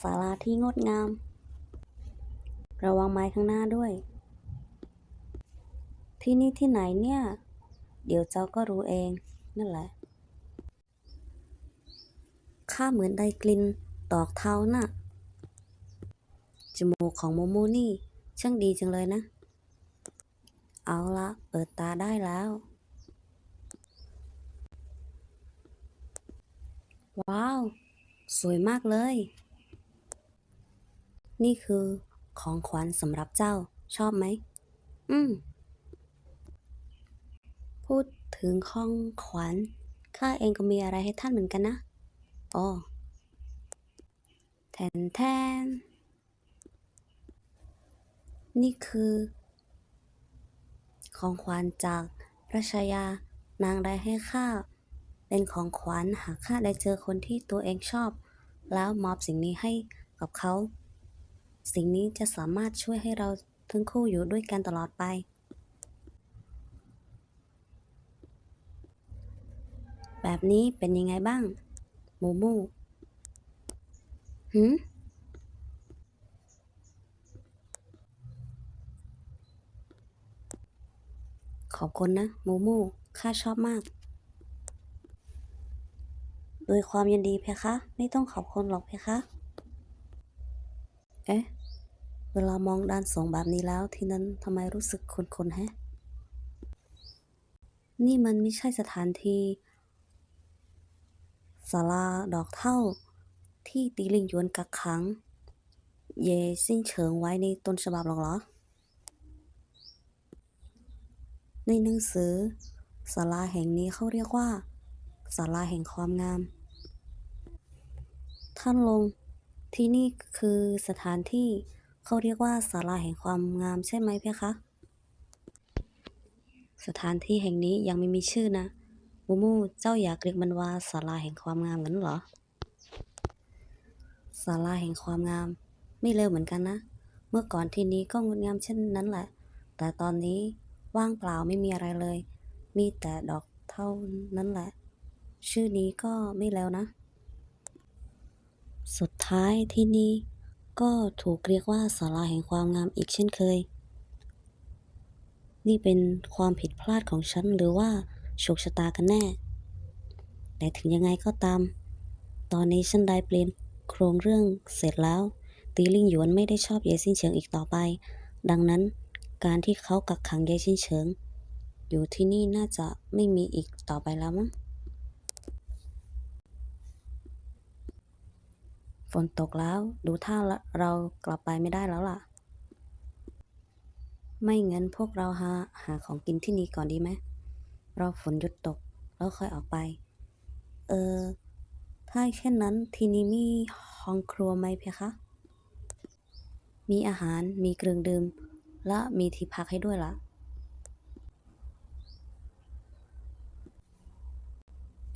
ศาลาที่งดงาม ระวังไม้ข้างหน้าด้วย ที่นี่ที่ไหนเนี่ย เดี๋ยวเจ้าก็รู้เองนั่นแหละ ข้าเหมือนได้กลิ่นตอกเท้าน่ะ จมูกของโมโมนี่ช่างดีจังเลยนะ เอาละเปิดตาได้แล้ว ว้าว สวยมากเลย นี่คือของขวัญสำหรับเจ้าชอบไหม อืม พูดถึงของขวัญข้าเองก็มีอะไรให้ท่านเหมือนกันนะอ๋อแทนแทน นี่คือ ของขวัญจากพระชายานางได้ให้ข้า เป็นของขวัญหากข้าได้เจอคนที่ตัวเองชอบ แล้วมอบสิ่งนี้ให้กับเขา สิ่งนี้จะสามารถช่วยให้เราทั้งคู่อยู่ด้วยกันตลอดไป แบบนี้เป็นยังไงบ้างหมูมูหืมขอบคุณนะ มูมูข้าชอบมาก โดยความยินดีเพคะ ไม่ต้องขอบคุณหรอกเพคะ เอ๊ะ เวลามองด้านสองแบบนี้แล้ว ที่นั้นทำไมรู้สึกคุ้นๆแฮะ นี่มันไม่ใช่สถานที่ศาลาดอกเท่า ที่ตีลิงยวนกักขัง เยซิ่งเฉิงไว้ในต้นฉบับหรอกเหรอ ในหนังสือศาลาแห่งนี้เขาเรียกว่าศาลาแห่งความงาม ท่านลงที่นี่คือสถานที่ เขาเรียกว่าศาลาแห่งความงามใช่ไหมเพคะสถานที่แห่งนี้ยังไม่มีชื่อนะมูมูเจ้าอยากเรียกมันว่าศาลาแห่งความงามงั้นเหรอศาลาแห่งความงาม ไม่เร็วเหมือนกันนะ เมื่อก่อนที่นี้ก็งดงามเช่นนั้นแหละ แต่ตอนนี้ว่างเปล่าไม่มีอะไรเลย มีแต่ดอกเท่านั้นแหละ ชื่อนี้ก็ไม่แล้วนะ สุดท้ายที่นี่ ก็ถูกเรียกว่าศาลาแห่งความงามอีกเช่นเคย นี่เป็นความผิดพลาดของฉันหรือว่าโชคชะตากันแน่ แต่ถึงยังไงก็ตาม ตอนนี้ฉันได้เปลี่ยนโครงเรื่องเสร็จแล้ว ตีลิงหยวนไม่ได้ชอบเยซินเฉิงอีกต่อไป ดังนั้นการที่เขากักขังเยซินเฉิง อยู่ที่นี่น่าจะไม่มีอีกต่อไปแล้วมั้ง ฝนตกแล้ว ดูท่าเรากลับไปไม่ได้แล้วล่ะ ไม่งั้นพวกเราหาหาของกินที่นี่ก่อนดีไหมรอฝนหยุดตกแล้วค่อยออกไป เออ ถ้าเช่นนั้นที่นี่มีห้องครัวไหมเพคะ มีอาหารมีเครื่องดื่ม และมีที่พักให้ด้วยล่ะ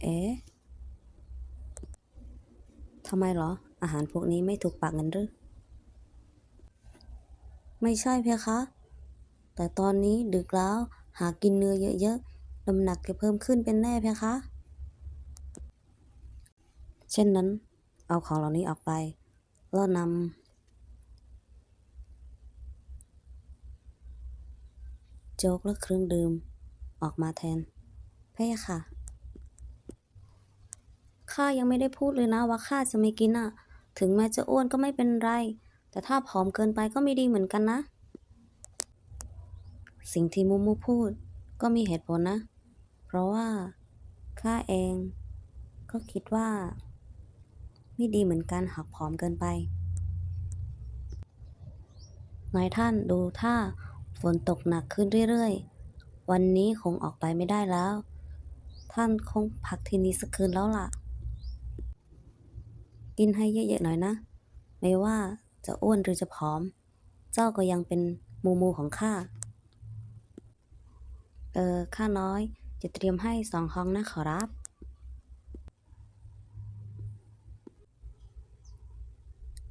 เอ๊ะทำไมเหรอ อาหารพวกนี้ไม่ถูกปากเงินหรือ ไม่ใช่เพคะ แต่ตอนนี้ดึกแล้วหากินเนื้อเยอะๆน้ำหนักจะเพิ่มขึ้นเป็นแน่เพคะ เช่นนั้น เอาของเหล่านี้ออกไป แล้วนำโจ๊กและเครื่องดื่มออกมาแทนเพคะค่ะข้ายังไม่ได้พูดเลยนะว่าข้าจะไม่กินอะ ถึงแม้จะอ้วนก็ไม่เป็นไร แต่ถ้าผอมเกินไปก็ไม่ดีเหมือนกันนะ สิ่งที่มูมูพูดก็มีเหตุผลนะ เพราะว่าข้าเองก็คิดว่า ไม่ดีเหมือนกันหากผอมเกินไป นายท่านดูถ้าฝนตกหนักขึ้นเรื่อยๆ วันนี้คงออกไปไม่ได้แล้ว ท่านคงพักที่นี่สักคืนแล้วล่ะ กินให้เยอะๆหน่อยนะ ไม่ว่าจะอ้วนหรือจะผอม เจ้าก็ยังเป็นมูมูของข้า เออข้าน้อยจะเตรียมให้สองห้องนะขอรับ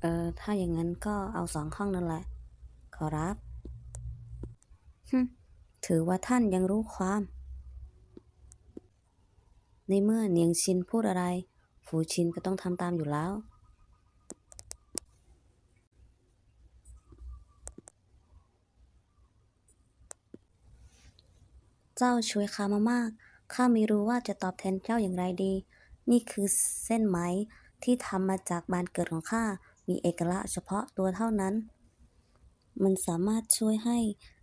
เออถ้าอย่างนั้นก็เอาสองห้องนั่นแหละ ขอรับฮึถือว่าท่านยังรู้ความ ในเมื่อเนียงชินพูดอะไร ฟูชินก็ต้องทำตามอยู่แล้ว เจ้าช่วยข้ามามาก ข้าไม่รู้ว่าจะตอบแทนเจ้าอย่างไรดี นี่คือเส้นไหมที่ทำมาจากบานเกิดของข้า มีเอกลักษณ์เฉพาะตัวเท่านั้น มันสามารถช่วยให้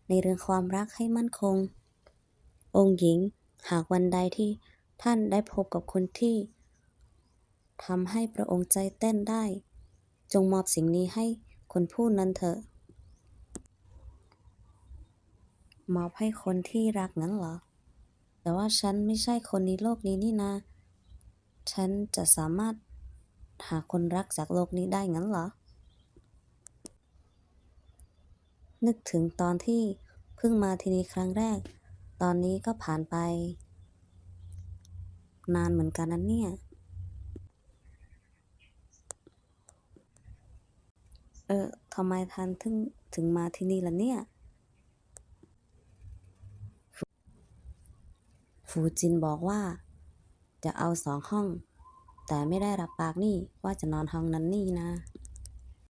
ในเรื่องความรักให้มั่นคง องค์หญิง หากวันใดที่ท่านได้พบกับคนที่ ทำให้พระองค์ใจเต้นได้ จงมอบสิ่งนี้ให้คนผู้นั้นเถอะ มอบให้คนที่รักงั้นเหรอ แต่ว่าฉันไม่ใช่คนในโลกนี้นี่นาฉันจะสามารถหาคนรักจากโลกนี้ได้งั้นเหรอ นึกถึงตอนที่เพิ่งมาที่นี่ครั้งแรก ตอนนี้ก็ผ่านไป นานเหมือนกันนะเนี่ย เออทำไมท่านถึงถึงมาที่นี่ล่ะเนี่ย ฟูจินบอกว่า จะเอาสองห้อง แต่ไม่ได้รับปากนี่ว่าจะนอนห้องนั้นนี่นะ